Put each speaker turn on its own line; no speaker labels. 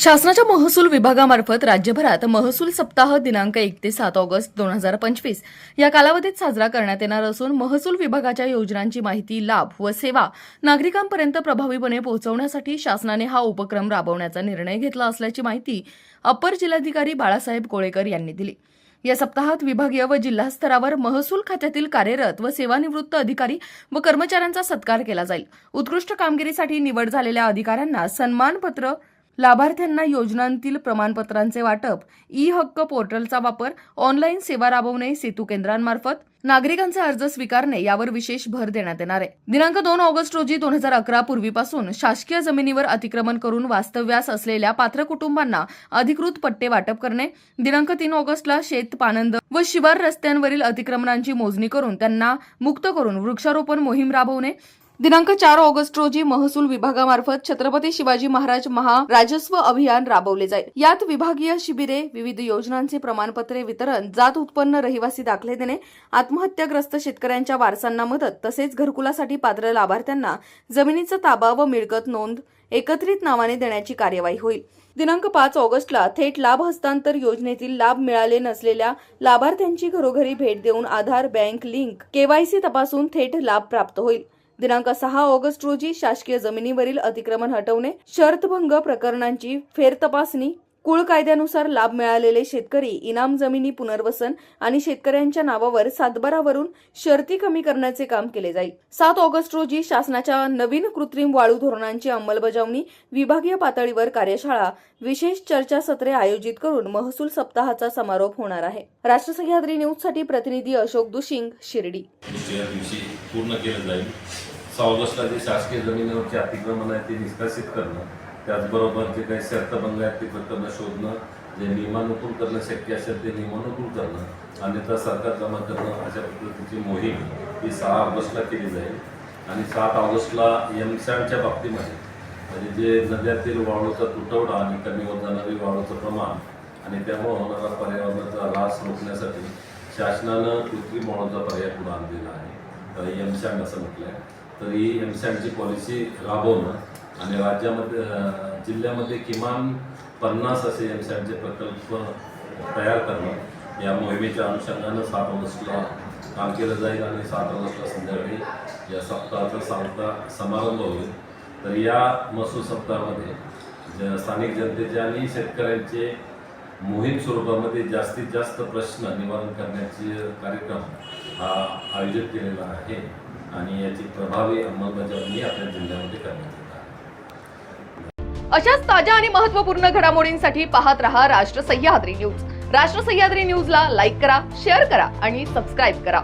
शासनाच्या महसूल विभागामार्फत राज्यभरात महसूल सप्ताह दिनांक एक ते सात ऑगस्ट दोन हजार पंचवीस या कालावधीत साजरा करण्यात येणार असून महसूल विभागाच्या योजनांची माहिती लाभ व सेवा नागरिकांपर्यंत प्रभावीपणे पोहोचवण्यासाठी शासनाने हा उपक्रम राबवण्याचा निर्णय घेतला असल्याची माहिती अपर जिल्हाधिकारी बाळासाहेब कोळेकर यांनी दिली. या सप्ताहात विभागीय व जिल्हा स्तरावर महसूल खात्यातील कार्यरत व सेवानिवृत्त अधिकारी व कर्मचाऱ्यांचा सत्कार केला जाईल. उत्कृष्ट कामगिरीसाठी निवड झालेल्या अधिकाऱ्यांना सन्मानपत्र लाभार्थ्यांना योजनांतील प्रमाणपत्रांचे वाटप ई हक्क पोर्टलचा वापर ऑनलाईन सेवा राबवणे सेतू केंद्रांमार्फत नागरिकांचे अर्ज स्वीकारणे यावर विशेष भर देण्यात येणार आहे. दिनांक दोन ऑगस्ट रोजी दोन हजार अकरा पूर्वीपासून शासकीय जमिनीवर अतिक्रमण करून वास्तव्यास असलेल्या पात्र कुटुंबांना अधिकृत पट्टे वाटप करणे दिनांक तीन ऑगस्टला शेत पानंद व शिवार रस्त्यांवरील अतिक्रमणांची मोजणी करून त्यांना मुक्त करून वृक्षारोपण मोहीम राबवणे दिनांक चार ऑगस्ट रोजी महसूल विभागामार्फत छत्रपती शिवाजी महाराज महा राजस्व अभियान राबवले जाईल. यात विभागीय शिबिरे विविध योजनांचे प्रमाणपत्रे वितरण जात उत्पन्न रहिवासी दाखले देणे आत्महत्याग्रस्त शेतकऱ्यांच्या वारसांना मदत तसेच घरकुलासाठी पात्र लाभार्थ्यांना जमिनीचा ताबा व मिळकत नोंद एकत्रित नावाने देण्याची कार्यवाही होईल. दिनांक पाच ऑगस्टला थेट लाभ हस्तांतर योजनेतील लाभ मिळाले नसलेल्या लाभार्थ्यांची घरोघरी भेट देऊन आधार बँक लिंक केवायसी तपासून थेट लाभ प्राप्त होईल. दिनांक सहा ऑगस्ट रोजी शासकीय जमिनीवरील अतिक्रमण हटवणे शर्तभंग प्रकरणांची फेरतपासणी कुळ कायद्यानुसार लाभ मिळालेले शेतकरी इनाम जमिनी पुनर्वसन आणि शेतकऱ्यांच्या नावावर सातबारावरून शर्ती कमी करण्याचे काम केले जाईल. सात ऑगस्ट रोजी शासनाच्या नवीन कृत्रिम वाळू धोरणांची अंमलबजावणी विभागीय पातळीवर कार्यशाळा विशेष चर्चासत्रे आयोजित करून महसूल सप्ताहाचा समारोप होणार आहे. राष्ट्र सह्याद्री न्यूजसाठी प्रतिनिधी अशोक दुशिंग शिर्डी.
पूर्ण केलं जाईल ऑगस्टला जे शासकीय जमिनीवरचे अतिक्रमण आहे ते निष्कासित करणं त्याचबरोबर जे काही शर्तभंग आहेत ते प्रकरणं शोधणं जे नियमानुकूल करणं शक्य असेल ते नियमानुकूल करणं अन्यथा सरकार जमा करणं अशा पद्धतीची मोहीम ही सहा ऑगस्टला केली जाईल. आणि सात ऑगस्टला एमसॅडच्या बाबतीमध्ये म्हणजे जे नद्यातील वाळूचा तुटवडा आणि कमी होत जाणारी वाळूचं प्रमाण आणि त्यामुळे होणारा पर्यावरणाचा ऱ्हास रोखण्यासाठी शासनानं कृत्रिम वाळूचा पर्याय पुढे आणलेला आहे. तर एमसॅड असं म्हटलं आहे तर ही एमसॅडची पॉलिसी राबवणं आणि राज्यामध्ये जिल्ह्यामध्ये किमान पन्नास असे एमसॅडचे प्रकल्प तयार करणं या मोहिमेच्या अनुषंगानं सात ऑगस्टला काम केलं जाईल आणि सात ऑगस्टला संध्याकाळी या सप्ताहाचा सांगता समारंभ होईल. तर या महसूल सप्ताहामध्ये ज- स्थानिक जनतेचे आणि शेतकऱ्यांचे मोहीम स्वरूपामध्ये जास्तीत जास्त प्रश्न निवारण करण्याचे कार्यक्रम हा आयोजित केलेला आहे. आणि याची प्रभावी अंमलबजावणी आपल्या जिल्ह्यामध्ये करण्यात येत आहे.
अशाच ताज्या आणि महत्त्वपूर्ण घडामोडींसाठी पाहत रहा राष्ट्र सह्याद्री न्यूज. राष्ट्र सह्याद्री न्यूजला लाईक करा शेअर करा आणि सबस्क्राईब करा.